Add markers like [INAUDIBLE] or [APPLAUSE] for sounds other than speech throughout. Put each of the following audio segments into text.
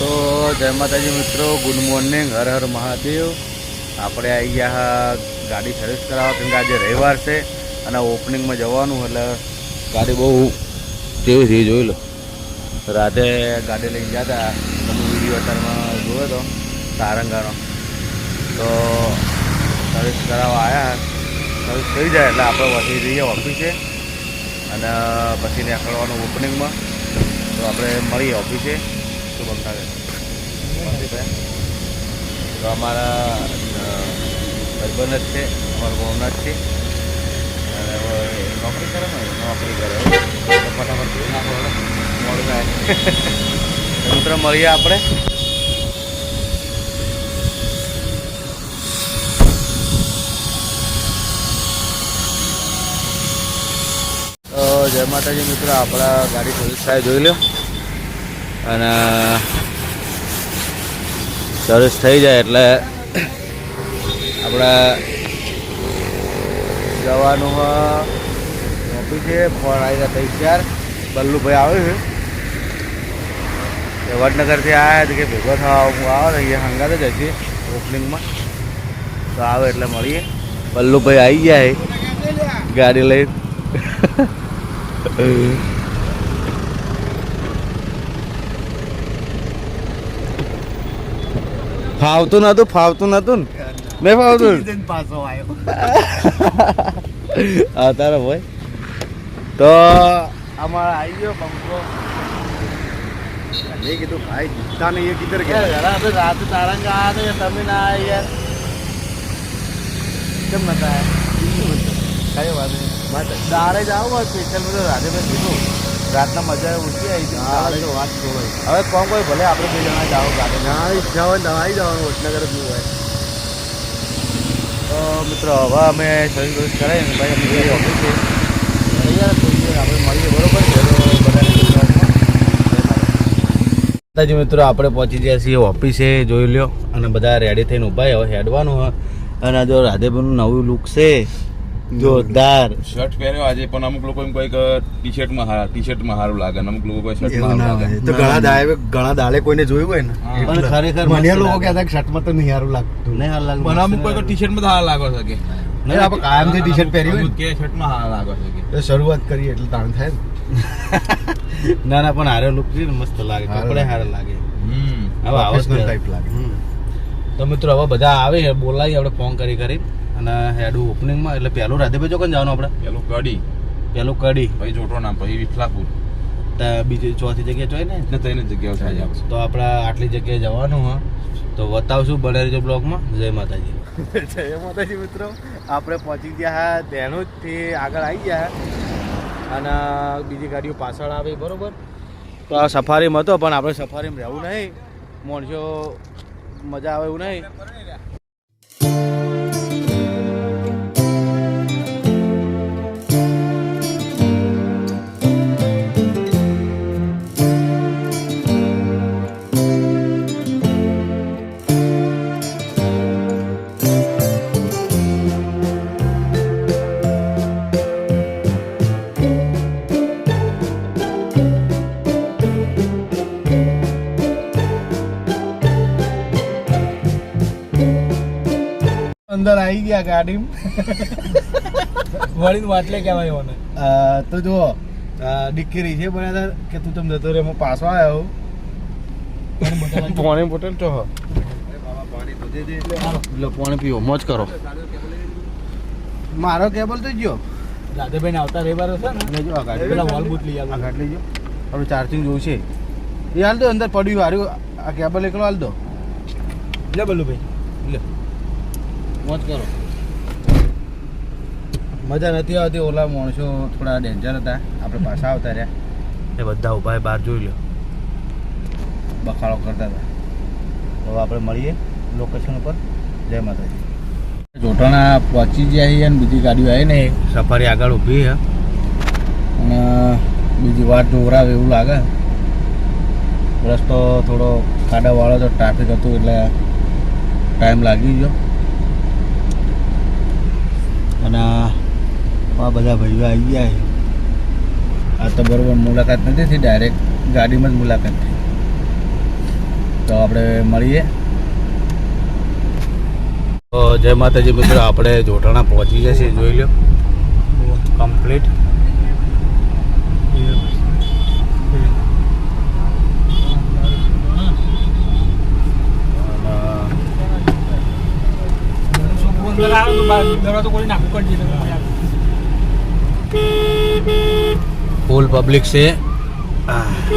તો જય માતાજી મિત્રો, ગુડ મોર્નિંગ, હર હર મહાદેવ. આપણે આવી ગયા ગાડી સર્વિસ કરાવવા, કેમ કે આજે રવિવાર છે અને ઓપનિંગમાં જવાનું એટલે ગાડી બહુ તેવી થઈ જોઈ લો. રાતે ગાડી લઈને ગયા હતા, તમે વીડિયો અત્યારમાં જોયો હતો સારંગાનો. તો સર્વિસ કરાવવા આવ્યા સર્વિસ થઈ જાય, એટલે આપણે વધી જઈએ ઓફિસે અને પછી નીકળવાનું ઓપનિંગમાં. તો આપણે મળીએ ઓફિસે. બનતા તો અમારા ભાઈબંધ જ છે, અમારા ગામના જ છે. અને નોકરી કરે ને નોકરી કરે ફટાફટ નાખો. મોડું [LAUGHS] તો મળીએ આપણે. જય માતાજી મિત્રો, આપણા ગાડી પોલીસ સાહેબ જોઈ લો અને સરસ થઈ જાય એટલે આપણે જવાનું ઓફિસે ફોન આવી ગયા થઈ ચાર બલ્લુભાઈ આવે છે. વડનગરથી આવ્યા છે કે ભેગો થવા, હું આવો ને અહીંયા હંગાત જ હશે ઓપનિંગમાં તો આવે એટલે મળીએ. બલ્લુભાઈ આવી ગયા ગાડી લઈ ફાવતું નતું ફાવતું નતું ને. મેં ફાવતું પાછો આવ્યો. [LAUGHS] હા તારો ભાઈ. તો અમારે આવી ગયો પંખો. મેં કીધું ભાઈ જીતતા નહીં એ કિધર ઘણા આપણે રાતે તારંગ આવ્યા તમે ના આવ્યા યાર. કેમ નતા આવ્યા કઈ વાત નહીં. દાડે જ આવું સ્પેશિયલ બધું રાતે મેં કીધું. રાતના મજા ઓછી આવી તો વાત હવે કોણ કોઈ ભલે આપણે બે જણા જાઓ ગાડી ના જવાનું દવાઈ જવાનું વડનગર જ હોય. તો મિત્રો હવે અમે સર્વિસ વર્વિસ કરાવીને ભાઈ અમે ઓફિસે તૈયાર થઈએ આપણે મળીએ બરોબર? છે તો બધાને મિત્રો આપણે પહોંચી ગયા છીએ ઓફિસે જોઈ લ્યો. અને બધા રેડી થઈને ઊભા હવે હેડવાનું અને જો રાધેભાઈનું નવું લુક છે. જોરદાર. શર્ટ પહેર્યો આજે પણ અમુક લોકો એમ કોઈ ટી શર્ટમાં હારા ટી શર્ટમાં સારું લાગે અમુક લોકો કોઈ શર્ટમાં સારું લાગે. તો ઘણા દાળે ઘણા દાળે કોઈને જોયું હોય ને? પણ ખરેખર મને લોકો કહેતા કે શર્ટમાં તો નહીં સારું લાગતું. નહીં હાલ લાગે પણ અમુક કોઈ ટી શર્ટમાં સારા લાગો શકે. કે નહીં આપણે કાયમથી ટી શર્ટ પહેરી હોય કે શર્ટમાં સારા લાગો શકે. કે તો શરૂઆત કરીએ એટલે તાણ થાય [LAUGHS] ના. ના પણ હારે લુક છે ને મસ્ત લાગે. કપડે લાગે. હારે લાગે. હમ. હવે આવો જ Professional લાગે. તો મિત્રો હવે બધા આવે બોલાવી આપણે ફોન કરી કરી. અને હેડું ઓપનિંગમાં એટલે પહેલું રાધેભાઈ ચોકન જવાનું આપણે. પેલું કડી. પહેલું કડી. પછી જોટોના પછી વિઠલાપુર બીજી ચોથી જગ્યાએ જોઈ ને? એટલે ત્રણ જગ્યાઓ થાય તો આપણે આટલી જગ્યાએ જવાનું હા. તો બતાવશું બને રહેજો બ્લોગમાં. જય માતાજી. જય માતાજી મિત્રો. આપણે પહોંચી ગયા હા તેનુંથી આગળ આવી ગયા અને બીજી ગાડીઓ પાછળ આવે બરોબર. તો આ સફારીમાં હતો પણ આપણે સફારીમાં રહેવું નહીં. માણસો મજા આવે એવું નહીં. આવી ગયા ગાડી વળીને વાટલે કહેવાય મને તો જુઓ રહી છે બરાબર કે તું તમને જતો રે હું પાછો આવ્યો પાણી બોટલ તો હા. પાણી પીવો મોજ કરો. મારો કેબલ તો ગયો. રાધેભાઈ ને આવતા રવિવારે હશે ને? લેજો આ ગાડી. પેલા વોલ બૂટ લઈ આ ગાડી લઈ જાઓ આપણે ચાર્જિંગ જોવું છે. એ હાલ દો અંદર પડ્યું હાર્યું આ કેબલ એકલો હાલ દો. લે બલ્લુભાઈ. લે. મોજ કરો. મજા નથી આવતી ઓલા માણસો થોડા ડેન્જર હતા. આપણે પાછા આવતા રહ્યા. એ બધા ઊભા બહાર જોઈ લો બખાડો કરતા હતા. તો હવે આપણે મળીએ લોકેશન ઉપર. જય માતાજી. જોટાણા પહોંચી ગયા છીએ અને બીજી ગાડીઓ આવી ને. સફારી આગળ ઊભી છે. અને બીજી વાર જોવરાવે એવું લાગે. રસ્તો થોડો ખાડાવાળો તો ટ્રાફિક હતું એટલે ટાઈમ લાગી ગયો. અને આ બધા ભાઈઓ આવી ગયા આ તો બરોબર મુલાકાત નથી થઈ ડાયરેક્ટ ગાડીમાં જ મુલાકાત થઈ. તો આપણે મળીએ. જય માતાજી મિત્રો, આપણે જોટાણા પહોંચી ગયા છીએ, જોઈ લો. કમ્પ્લીટ ફૂલ પબ્લિક છે હા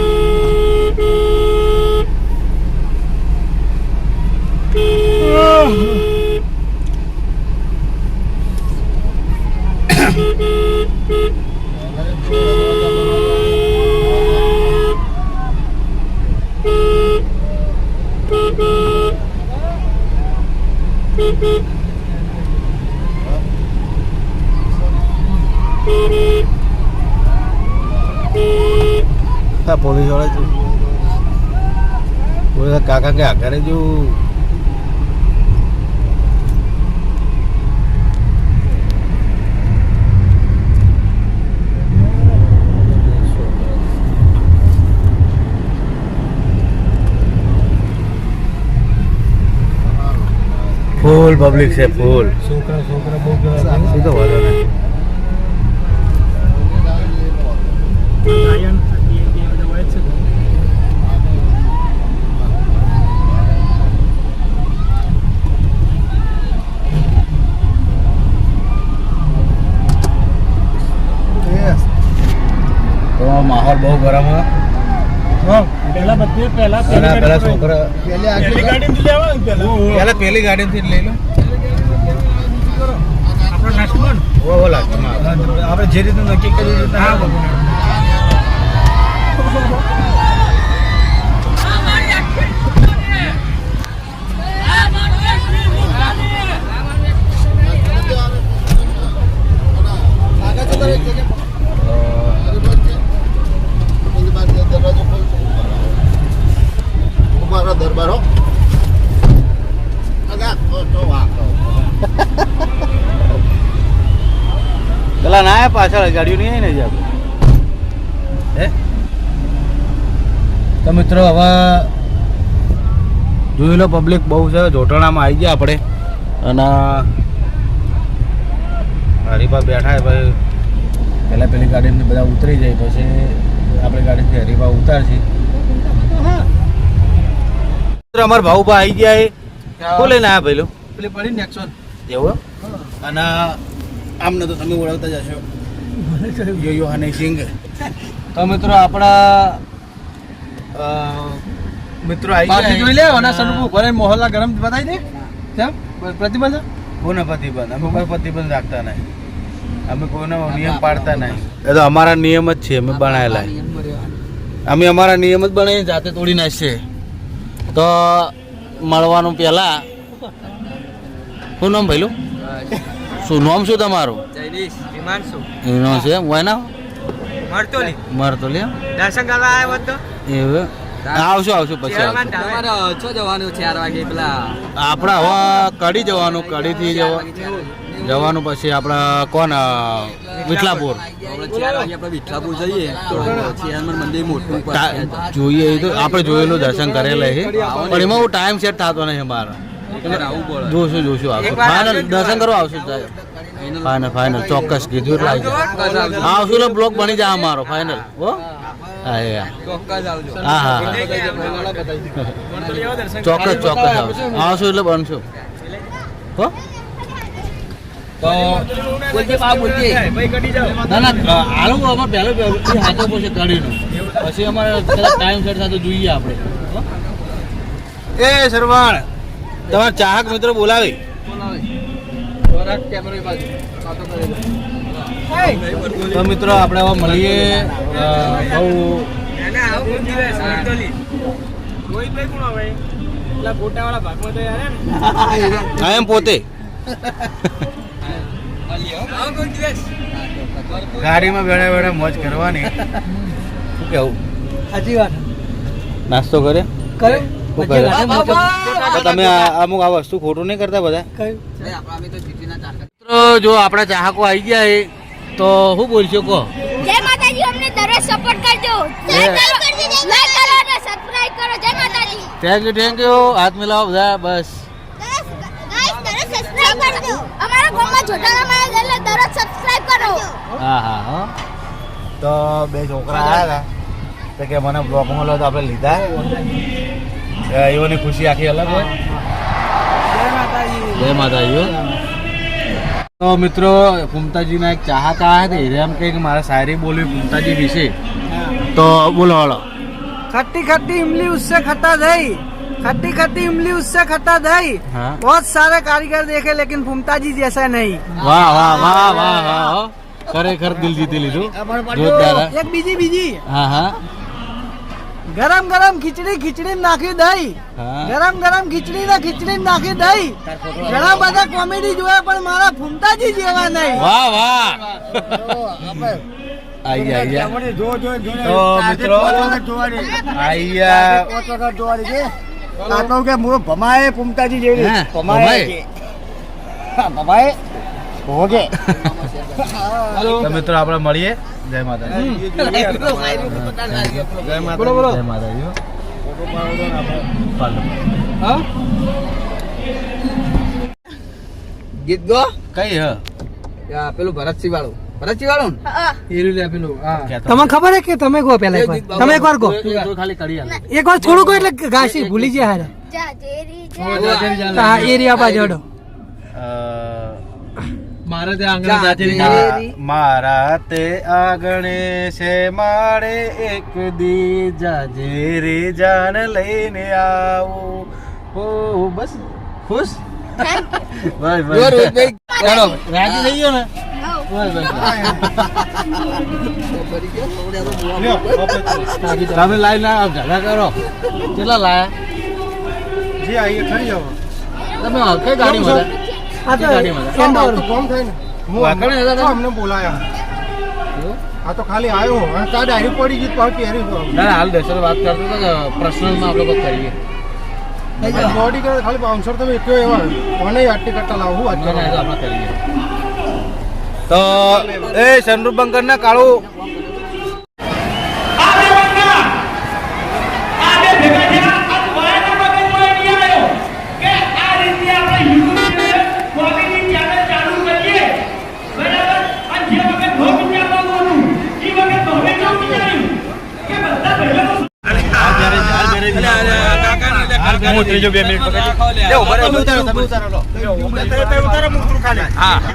પોલીસવાળા જો પોલીસ કાકા કે આગળ જો ફૂલ પબ્લિક છે ફૂલ છોકરા છોકરા બહુ શું તો વાંધો નહીં તો માહોલ બહુ ગરમ હોય પહેલા બધે પહેલા પેલા છોકરા પહેલી ગાડી લેવા પહેલા પેલી. ગાડીથી જ લઈ લો. આપડે આપણે જે રીતનું નક્કી કરી રીતે હા મારો દરબાર હો અગા તો તો વાકો પેલા ના આયા પાછળ ગાડીઓ નહીં આવી ને જાબ હે તો મિત્રો હવે જોઈ લો પબ્લિક બહુ છે જોટાણામાં આવી ગયા આપણે. અને હરીફા બેઠા ભાઈ. પહેલાં પેલી ગાડીમાંથી બધા ઉતરી જાય પછી આપણી ગાડીથી હરીફા ઉતારશે. અમારા ભાઉભા આવી ગયા એ બોલે ના પેલું પેલી પડી નેક્સોન એવું એમ? અને આમને તો તમે ઓળખતા જ હશો. [LAUGHS] યો યો હની સિંગ તો મિત્રો આપણા મિત્રો આવી જોઈ લે અને સનરૂફ ભરે મોહલ્લા ગરમ બતાવી દે. કેમ? પ્રતિબંધ કોને પ્રતિબંધ? અમે કોઈ પ્રતિબંધ રાખતા નહીં. અમે કોઈનો નિયમ પાડતા નહીં. એ તો અમારા નિયમ જ છે અમે બનાવેલા અમે અમારા નિયમ જ બનાવીને જાતે તોડી નાખીએ. તો મળવાનું પહેલા શું નામ ભાઈલું? શું નામ શું તમારું? જૈનિશ હિમાંશુ એનો છે? હું મળતો નહીં. મારતો દર્શન કરવા આવ્યો તો? એવું આવશું આવશું પછી. તમારે છો જવાનું ચાર વાગે પેલા? આપણે હવે કડી જવાનું કડીથી જવા જવાનું પછી આપણે કોણ વિઠલાપુર જઈએ. મંદિર મોટું જોઈએ તો આપણે જોયેલું દર્શન કરેલા છે. પણ એમાં હું ટાઈમ સેટ થતો નહીં મારો જોશું જોશું આવશું. દર્શન કરવા આવશું ફાઇનલ ફાઇનલ ચોક્કસ કીધું એટલે. આવશું એટલે બ્લોક બની જાય અમારો ફાઇનલ હો? હા એ હા. ચોક્કસ ચોક્કસ આવશું એટલે બનશું. હો? તો ના ના આલું અમારે પહેલું હાથો કાઢીનું પછી અમારે ટાઈમ સેટ સાથે જોઈએ આપણે. એ સરવાણ તમારા ચાહક મિત્રો બોલાવી. તો મિત્રો આપણે હવે મળીએ બહુ એમ. પોતે. ગાડીમાં બેઠા બેઠા મોજ કરવાની. શું કેવું સાચી વાત. નાસ્તો કરે કયું શું કરે તો તમે અમુક આ વસ્તુ ખોટું નહીં કરતા બધા? તો જો આપણા ચાહકો આવી ગયા એ તો શું બોલશો કહો? જય માતાજી અમને દરરોજ સપોર્ટ કરજો. લાઈક કરો અને સબસ્ક્રાઇબ કરો જય માતાજી. થેન્ક યુ થેન્ક યુ હાથ મિલાવો બધા બસ. ગાઈસ દરરોજ સબસ્ક્રાઇબ કરજો અમારા ગામમાં જોટાણામાં એટલે દરરોજ સબસ્ક્રાઇબ કરો. હા હા હા. તો બે છોકરા આવ્યા હતા. તો કે મને બ્લોગમાં લો તો આપણે લીધા. એઓની ખુશી આખી અલગ હોય જય માતાજી તો મિત્રો ફૂમતાજીના એક ચાહક આવ્યા હતા એને એમ કહે કે મારે શાયરી બોલવી ફૂમતાજી વિશે તો બોલો હળો खट्टी खट्टी इमली उससे खट्टा दही खट्टी खट्टी इमली उससे खट्टा दही હા बहुत सारे कारीगर देखे लेकिन फुमता जी जैसा नहीं વાહ વાહ વાહ વાહ વાહ હો. ખરેખર દિલ જીતી લીધું જોરદાર હા. એક બીજી બીજી હા હા ગરમ ગરમ ખીચડી ખીચડી નાખી દઈ ગરમ ગરમ ખીચડી ને ખીચડી નાખી દઈ ઘણા બધા કોમેડી જોયા પણ મારા ફૂમતાજી જેવા નહીં. વાહ વાહ. ભમાય ફૂમતાજી જેવી. હે, ભમાય? ભમાય ભોગે તો મિત્રો આપણે મળીએ. જય માતાજી. જય માતાજી. જય માતાજી. ગીત ગો. કઈ હ? પેલું ભરતસિંહ વાળું ભરતસિંહ વાળું ને? કહેતો. તમને ખબર હે કે તમે કહો પેલા તમે એકવાર તું ખાલી કરી એકવાર થોડું કહો એટલે ગાશી ભૂલી જાય હારે. હા એરિયા બાજુ હડો તે આંગણે મા- મારા તે આંગણે છે મારે એક દી. જાજે રે જાન લઈને આવો. ઓ બસ ખુશ. ભાઈ ભાઈ. ચાલો રાજી થઈ ગયો ને? તમે લાઈ ના ઝઘડા કરો. કેટલા લાયા? જે આઈએ ખરી જાવ તમે કઈ ગાડી મળે? આ તો. કોમ થાય ને. વાંકણે હતા તમે? અમને બોલાયા. આ તો ખાલી આવ્યો અને તા ડાયરી પડી ગઈ તો પહેરી ના ના, હાલ દર્શન વાત કરતો હતો કે પર્સનલમાં આપણે કોઈ કરીએ. બોડી કરે ખાલી બાઉન્સર તમે એક એવા કોને આટલી કટ્ટા લાવું હું આપણે કરીએ. તો એ સનરૂપ બંકર ના કાળું ત્રીજો બે મિનિટ પકડી. ઉતારો તમે ઉતારો. લો ઉતારો. મૂતરું ખાલી. હા.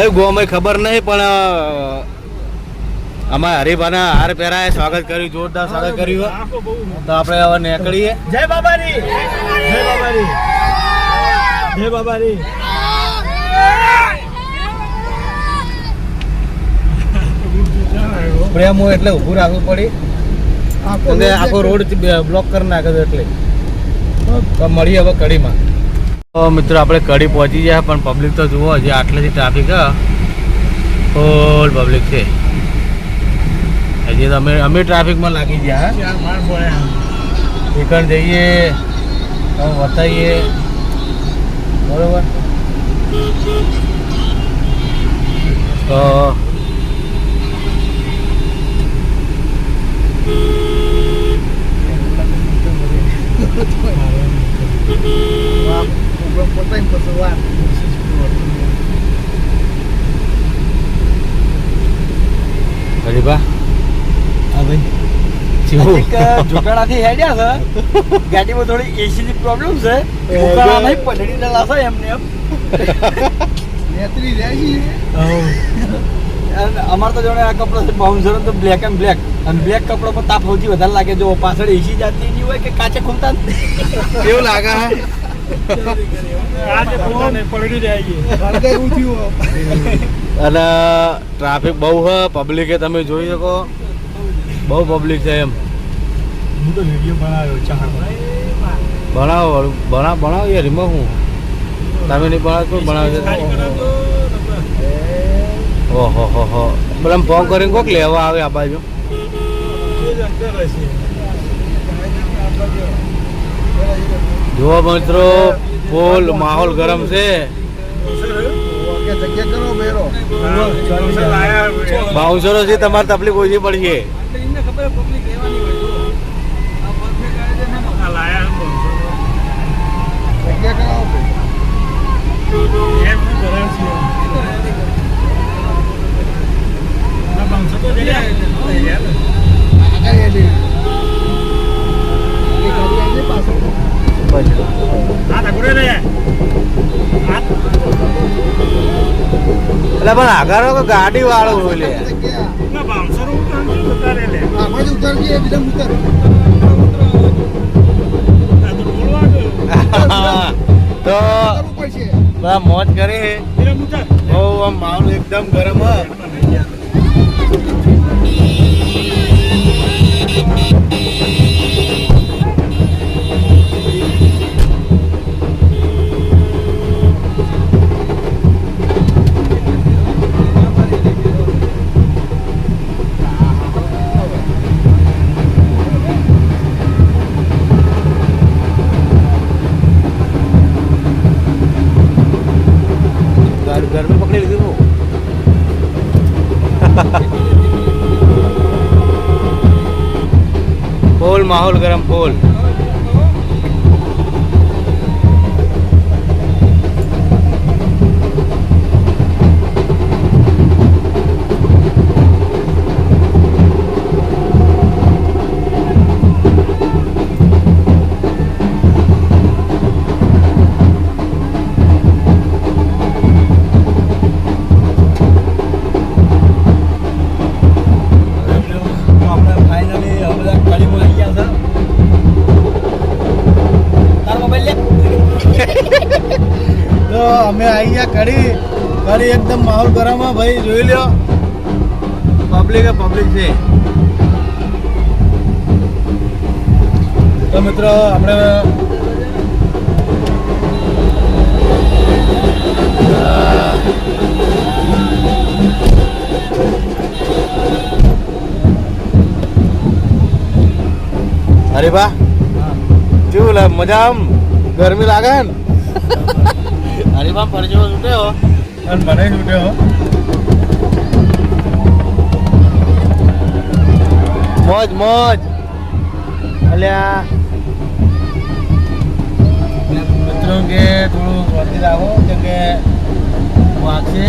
કયું ગોમ ખબર નહીં પણ અમારે હરિભાના હાર પહેરાય સ્વાગત કર્યું જોરદાર સ્વાગત કર્યું. તો આપણે હવે નીકળીએ. જય બાબારી! જય બાબારી! જય બાબારી! પ્રેમ હું એટલે ઊભું રાખવું પડી. આખો રોડ બ્લોક કરી નાખ્યો એટલે. તો મળીએ હવે કડીમાં મિત્રો આપણે કડી પહોંચી ગયા પણ પબ્લિક તો જુઓ હજી આટલેથી ટ્રાફિક ફૂલ પબ્લિક છે. હજી તો અમે અમે ટ્રાફિકમાં લાગી ગયા એકણ જઈએ હવે બતાવીએ. બરોબર? તો [LAUGHS] હરીબા હા ભાઈ એક જોટાણાથી હેડ્યા છે. ગાડીમાં થોડી એસી પ્રોબ્લેમ છે ઉકાળા નહીં પલડી ડલા એમને એમ નેત્રી જાય છે. અને અમારે તો જોડે આ કપડો છે બાઉન્સર તો બ્લેક એન્ડ બ્લેક અને બ્લેક કપડો પર તાપ સૌથી વધારે લાગે જો પાછળ એસી જાતી નહીં હોય કે કાચે ખુલતા એવું લાગે હે અને ટ્રાફિક બહુ છે પબ્લિકે તમે જોઈ શકો. બહુ પબ્લિક છે એમ. હું ભણાવો ભણા ભણાવો યાર એમાં હું તમે નહીં ભણાવો કોઈ ભણાવે ઓહો, હો હો બધા ફોન કરીને કોક લેવા આવે આ બાજુ. જુઓ મિત્રો ફૂલ માહોલ ગરમ છે. બાઉન્સરો છે તમારે તકલીફ ઓછી પડશે. જગ્યા કરાવો બે. આગળ એલી. એલી ગાડી આવી જાય પાછળ. એટલે પણ આગળ ગાડી વાળો હોય. [LAUGHS] તો મોજ કરે બહુ આમ માહોલ એકદમ ગરમ ગયા કડી કડી એકદમ માહોલ ગરમ હ ભાઈ, જોઈ લ્યો. પબ્લિક પબ્લિક છે. તો મિત્રો, આપણે અરે બા શું મજા આમ ગરમી લાગે ને? [LAUGHS] અરે બા પરજો છૂટ્યો અને મને છૂટ્યો મોજ મોજ. અલ્યા. મિત્રો કે થોડું શાંતિ રાખો કેમ કે વાગશે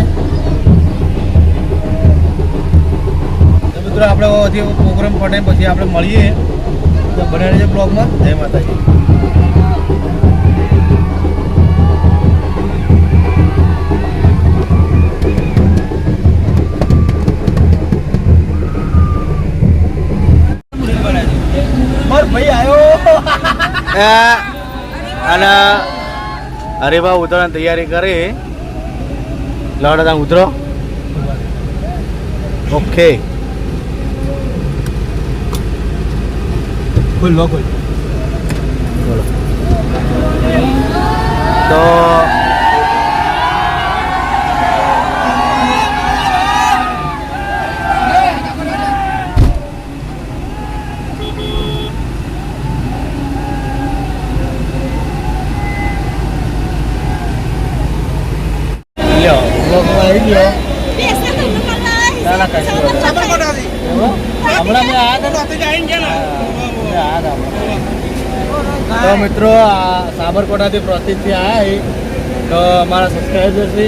તો મિત્રો આપણે હજી પ્રોગ્રામ પટે પછી આપણે મળીએ. તો બનાવી છે બ્લોગમાં જય માતાજી. ભાઈ આવ્યો [LAUGHS] અને અરે બા ઉતરવાની તૈયારી કરી. લડ તમે ઉતરો. ઓકે. ખુલ્લો ખુલ્લો તો લ્યો બ્લોગમાં આવી ગયો બેસને તો ઉકળવા ના, ના, કશું સવારે નહીં. સવારે. હમણાં? તો મિત્રો આ સાબરકોટાથી પ્રતિકથી આવ્યા તો અમારા સબસ્ક્રાઈબર છે.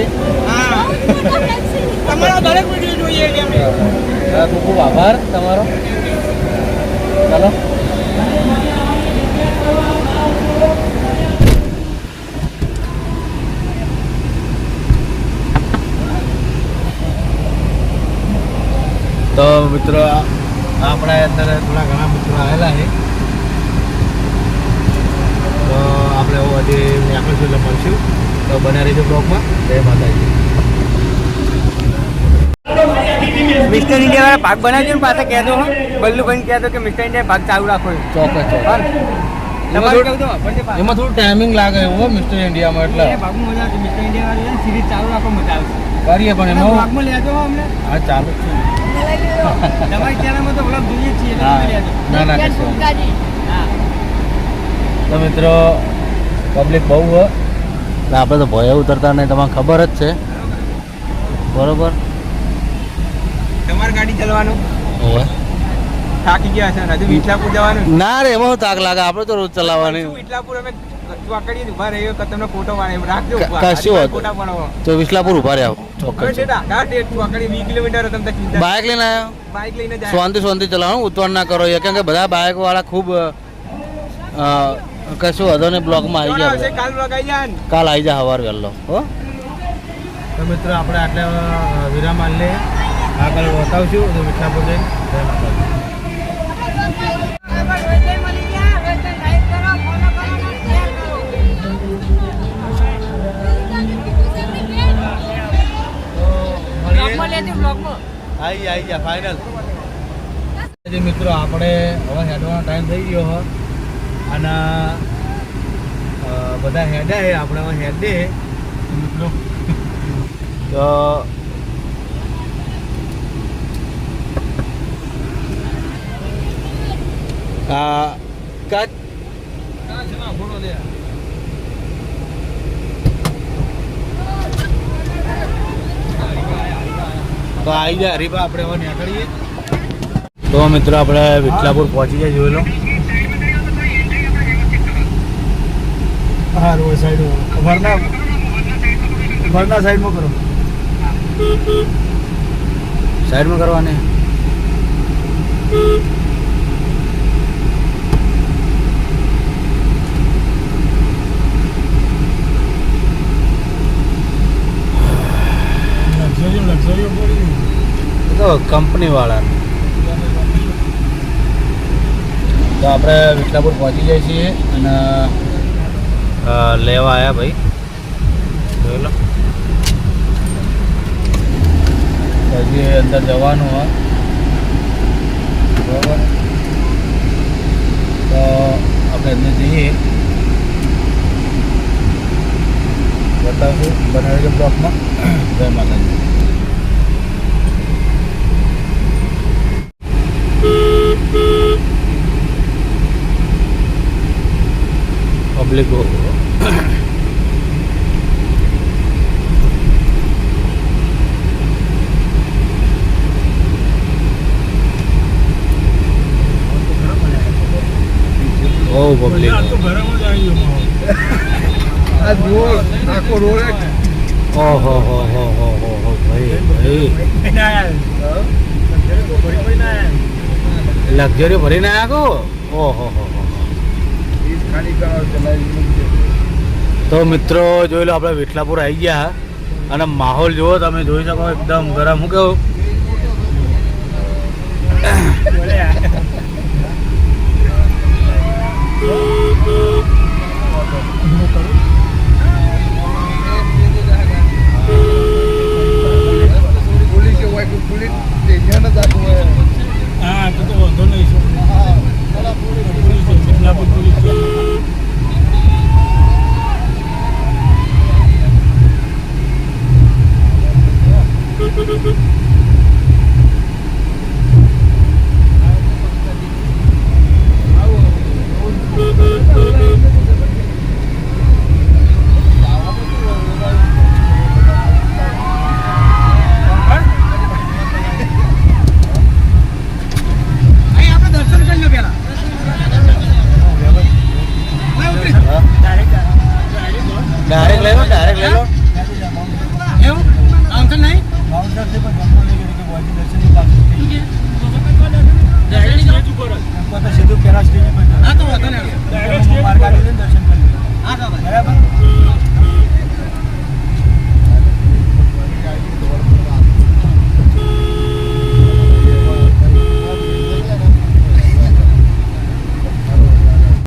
તમારા દરેક વીડિયો જોઈએ ખૂબ ખૂબ આભાર તમારો. ચાલો. તો મિત્રો આપણા અત્યારે થોડા ઘણા મિત્રો આવેલા છે. તો આપણે હું હજી આગળ સુધી મળશું. તો બને રહીશું બ્લોકમાં જય માતાજી. મિસ્ટર ઇન્ડિયા વાળા ભાગ બનાવજો ને પાછા કહેજો હો. બલ્લુભાઈ કહેતો કે મિસ્ટર ઇન્ડિયા ભાગ ચાલુ રાખો ચોક્કસ ચોક્કસ. એમાં થોડું ટાઈમિંગ લાગે હો મિસ્ટર ઇન્ડિયામાં એટલે. ભાગમાં મજા આવશે. મિસ્ટર ઇન્ડિયા વાળી સિરીઝ ચાલુ રાખો મજા આવશે. કરીએ પણ એમાં ભાગમાં લેજો અમને. હા ચાલુ. છે તમારી ચેનલમાં તો વ્લોગ જોઈએ છીએ તમે ના ના યાર કશો. ફૂંકાજી. હા. તો મિત્રો પબ્લિક બહુ હોય એટલે આપણે તો ભય ઉતરતા નહીં તમને ખબર જ છે. બરોબર? તમારે ગાડી ચલાવવાનું હોય થાકી ગયા છે ને હજુ વિઠલાપુર જવાનું? ના રે એમાં તાક લાગે? આપણે તો રોજ ચલાવવાની. વિઠલાપુર અમે તો વિસલાપુર ઊભા રહ્યા બાઇક લઈને આવ્યો શાંતિ શાંતિ ચલાવવાનું ઉતવણ ના કરો. કેમ કે બધા બાઇક વાળા ખૂબ કશું વધો ને બ્લોકમાં આવી ગયા કાલ આઈ કાલ આવી જા સવાર વહેલો હો. તો મિત્રો આપણે આટલે વિરામ લે આગળ બતાવશું તો જઈને જય માતાજી આવી આવી જા ફાઇનલ મિત્રો આપણે હવે હેડવાનો ટાઈમ થઈ ગયો હો. અને બધા હેડે હે આપણે હવે હેડે મિત્રો તો આ કચ્છ તો આવી જાય હરીફા, આપણે હવે નીકળીએ. તો મિત્રો, આપણે વિઠલાપુર પહોંચી જાય જોઈ લો. હા, રોડ સાઈડ વરના વરના સાઈડમાં કરો. સાઈડમાં કરવાની. એ તો કંપની વાળા તો આપણે વિઠલાપુર પહોંચી જઈએ છીએ અને લેવા આવ્યા ભાઈ. જોઈ લો. પછી અંદર જવાનું હોય. બરાબર. તો આપણે અંદર જઈએ. બતાવશું. બનાવી બ્લોકમાં. જય માતાજી. પબ્લિક બહુ બહુ પબ્લિક ઓહો હો હો હો હો હો ભાઈ ભાઈ લક્ઝરી ભરીને આવ્યા કો ઓહો, હો તો મિત્રો, જોઈ લો, આપણે વિઠલાપુર આવી ગયા. અને માહોલ જુઓ, તમે જોઈ શકો એકદમ ગરમ. હું કેવું? હા તો તો વાંધો નહીં વિઠલાપુર પોલીસ